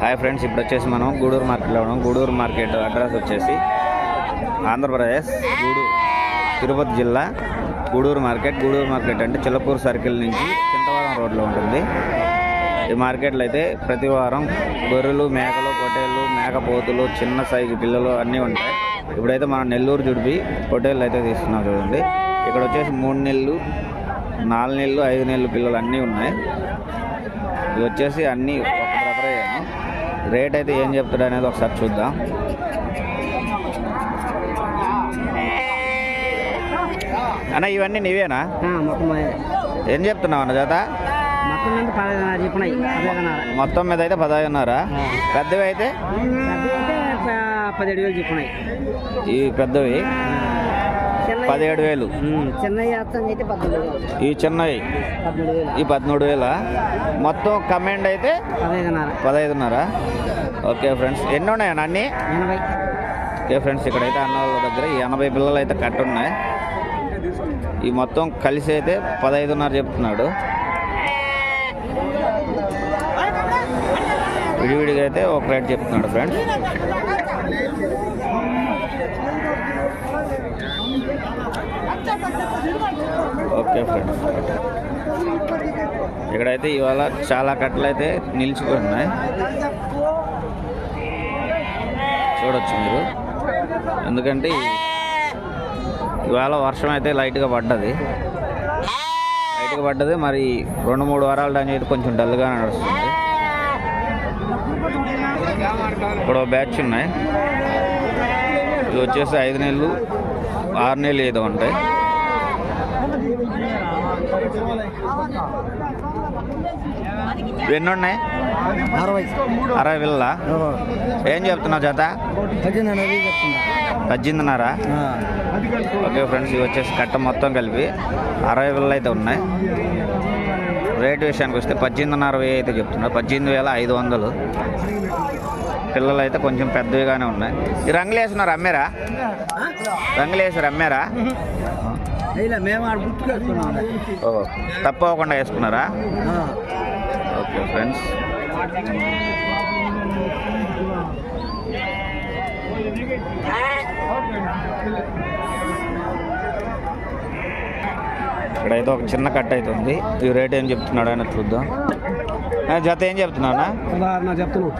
Hi friends ఇప్పుడు వచ్చేసి మనం గూడూరు మార్కెట్లో ఉన్నాం గూడూరు మార్కెట్ అడ్రస్ వచ్చేసి ఆంధ్రప్రదేశ్ గూడూరు తిరుపతి జిల్లా గూడూరు మార్కెట్. గూడూరు మార్కెట్ అంటే చిల్లపూర్ సర్కిల్ నుంచి చింతవరం రోడ్లో ఉంటుంది. ఈ మార్కెట్లో అయితే ప్రతి వారం గొర్రెలు మేకలు పొట్టేళ్ళు మేకపోతులు చిన్న సైజు పిల్లలు అన్నీ ఉంటాయి. ఇప్పుడైతే మనం నెల్లూరు జుడిపి పొట్టేళ్ళు అయితే తీస్తున్నాం చూడండి. ఇక్కడ వచ్చేసి మూడు నెలలు నాలుగు నెలలు ఐదు నెలలు పిల్లలు అన్నీ ఉన్నాయి. ఇది వచ్చేసి అన్నీ రేట్ అయితే ఏం చెప్తాడు అనేది ఒకసారి చూద్దాం. అన్న ఇవన్నీ నీవేనా? మొత్తం ఏం చెప్తున్నావు అన్న జత? మొత్తం మీద అయితే పదహైదున్నారా. పెద్దవి అయితే? పదిహేడు వేలు చెప్పినాయి. ఈ పెద్దవి? పదిహేడు వేలు. చిన్న ఈ చిన్నవి వేలు. ఈ పదమూడు వేల? మొత్తం కమెండ్ అయితే పదహైదున్నర. Okay friends. ఎన్ని ఉన్నాయన్న అన్నీ ఓకే ఫ్రెండ్స్ ఇక్కడైతే అన్న వాళ్ళ దగ్గర ఈ ఎనభై పిల్లలు అయితే కట్టున్నాయి. ఈ మొత్తం కలిసి అయితే పదహైదున్నర చెప్తున్నాడు. విడివిడిగా అయితే ఒక రేట్ చెప్తున్నాడు ఫ్రెండ్స్. Okay friends. ఇక్కడైతే ఇవాళ చాలా కట్టలు అయితే నిలిచిపోయి ఉన్నాయి చూడొచ్చు మీరు. ఎందుకంటే ఇవాళ వర్షం అయితే లైట్గా పడ్డది. లైట్గా పడ్డది మరి రెండు మూడు వారాలు దాని అయితే కొంచెం డల్గా నడుస్తుంది. ఇప్పుడు బ్యాచ్ ఉన్నాయి. ఇవి వచ్చేసి ఐదు నెలలు ఆరు నెలలు ఏదో ఉంటాయి. ఎన్ని ఉన్నాయి అరవై. అరవై పిల్లల ఏం చెప్తున్నావు జత? పద్దెనిమిదిన్నరా. ఓకే ఫ్రెండ్స్ ఇవి వచ్చేసి కట్ట మొత్తం కలిపి అరవై వేలు అయితే ఉన్నాయి. రేట్ విషయానికి వస్తే పద్దెనిమిదిన్నర వెయ్యి అయితే చెప్తున్నారు. పద్దెనిమిది వేల ఐదు వందలు. పిల్లలు అయితే కొంచెం పెద్దవిగానే ఉన్నాయి. ఈ రంగులు వేస్తున్నారు అమ్మారా? రంగులు వేసారు అమ్మారా? తప్పకుండా వేసుకున్నారా? Okay friends. ఇక్కడైతే ఒక చిన్న కట్ అవుతుంది ఈ రేట్ ఏం చెప్తున్నాడు అని చూద్దాం. జత ఏం చెప్తున్నానా నా చెప్తున్నావు.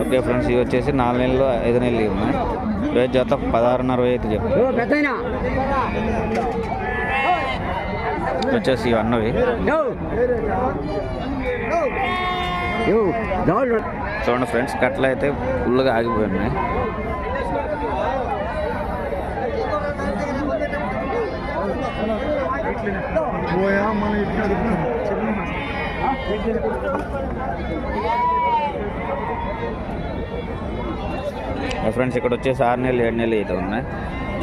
ఓకే ఫ్రెండ్స్ ఇవి వచ్చేసి నాలుగు నెలలు ఐదు నెలలు ఇవి ఉన్నాయి రేట్ జత పదహారున్నర అయితే ఇవి వచ్చేసి ఇవి అన్నవి. చూడండి ఫ్రెండ్స్ కట్టలు అయితే ఫుల్గా ఆగిపోయి ఉన్నాయి ఫ్రెండ్స్ ఇక్కడ వచ్చేసి ఆరు నెలలు ఏడు నెలలు అయితే ఉన్నాయి.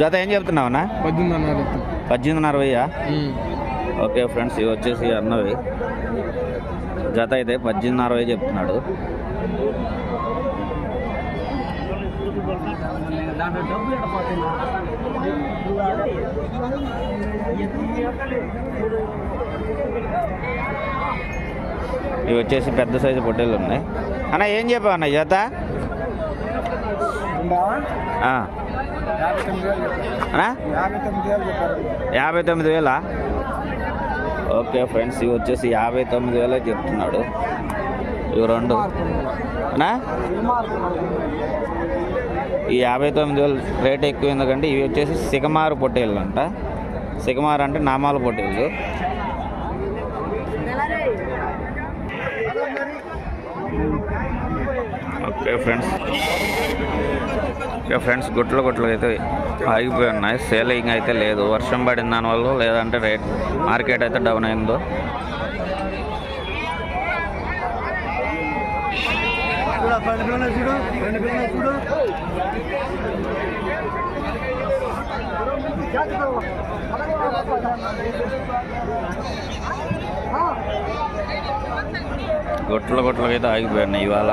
జత ఏం చెప్తున్నావునా పద్దెనిమిది పద్దెనిమిదిన్నర వెయ్యా ఓకే ఫ్రెండ్స్ ఇవి వచ్చేసి అన్నవి. జత అయితే పద్దెనిమిదిన్నర వెయ్యి చెప్తున్నాడు. ఇవి వచ్చేసి పెద్ద సైజు పొట్టేలు ఉన్నాయి. అన్న ఏం చెప్పావు అన్న జత యాభై తొమ్మిది వేలా ఓకే ఫ్రెండ్స్ ఇవి వచ్చేసి యాభై తొమ్మిది వేలే చెప్తున్నాడు. ఇవి రెండు. ఈ యాభై తొమ్మిది వేలు రేట్ ఎక్కువ ఎందుకంటే ఇవి వచ్చేసి సిగమారు పొట్టేళ్ళు అంట. సిగమారు అంటే నామాల పొట్టేళ్ళు. ఫ్రెండ్స్. ఫ్రెండ్స్ గుట్లు గుట్లు అయితే ఆగిపోయి ఉన్నాయి. సేలింగ్ అయితే లేదు. వర్షం పడిన దానివల్ల లేదంటే రేట్ మార్కెట్ అయితే డౌన్ అయిందో. గుట్ల గుట్లకి అయితే ఆగిపోయినాయి ఇవాళ.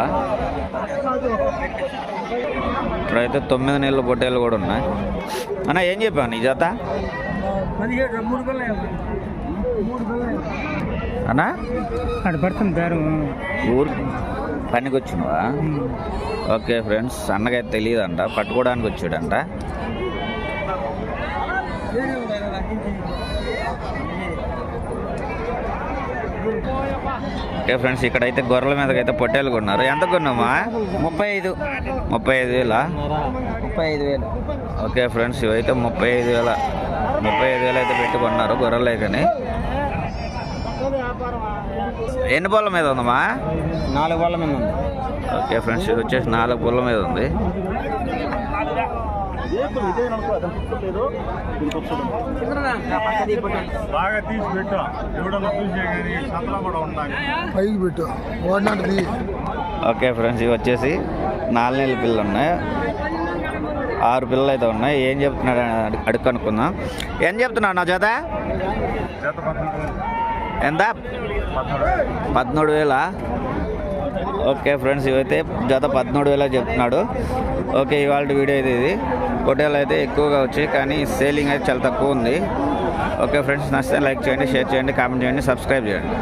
ఇప్పుడైతే తొమ్మిది నెలల పొట్టేలు కూడా ఉన్నాయి. అన్న ఏం చెప్పాను నీ జత? అన్నా? ఊరు పనికి వచ్చినవా? ఓకే ఫ్రెండ్స్ అన్నకైతే తెలియదంట పట్టుకోవడానికి వచ్చాడంట. ఓకే ఫ్రెండ్స్ ఇక్కడైతే గొర్రెల మీదకైతే పొట్టేలు కొన్నారు. ఎంత కొన్నామా? ముప్పై ఐదు. ముప్పై ఐదు వేలా? ముప్పై ఐదు వేలు. ఓకే ఫ్రెండ్స్ ఇవైతే ముప్పై ఐదు వేల. ముప్పై ఐదు వేలు అయితే పెట్టుకున్నారు గొర్రెలే కానీ ఎన్ని బోళ్ళ మీద ఉందమ్మా? నాలుగు వాళ్ళ మీద ఉంది. ఓకే ఫ్రెండ్స్ ఇది వచ్చేసి నాలుగు పుల్ల మీద ఉంది. బాగా తీసి పెట్టు. ఎవడన్నా చూసే కానీ సంతలో కూడా ఉండాలి. పైకి పెట్టు. ఓడినది ఓకే ఫ్రెండ్స్ ఇవి వచ్చేసి నాలుగు నెలల పిల్లలు ఉన్నాయి. ఆరు పిల్లలు అయితే ఉన్నాయి. ఏం చెప్తున్నాడు అడుగు కనుక్కుందాం ఏం చెప్తున్నావు నా పద్నాలుగు ఎంత? పద్నాలుగు పదమూడు వేల? ఓకే ఫ్రెండ్స్ ఇవైతే జత పదమూడు వేల చెప్తున్నాడు. ఓకే ఇవాళ వీడియో అయితే ఇది. హోటల్ అయితే ఎక్కువగా వచ్చాయి కానీ సేలింగ్ అయితే చాలా తక్కువ ఉంది. ఓకే ఫ్రెండ్స్ నచ్చితే లైక్ చేయండి షేర్ చేయండి కామెంట్ చేయండి సబ్స్క్రైబ్ చేయండి.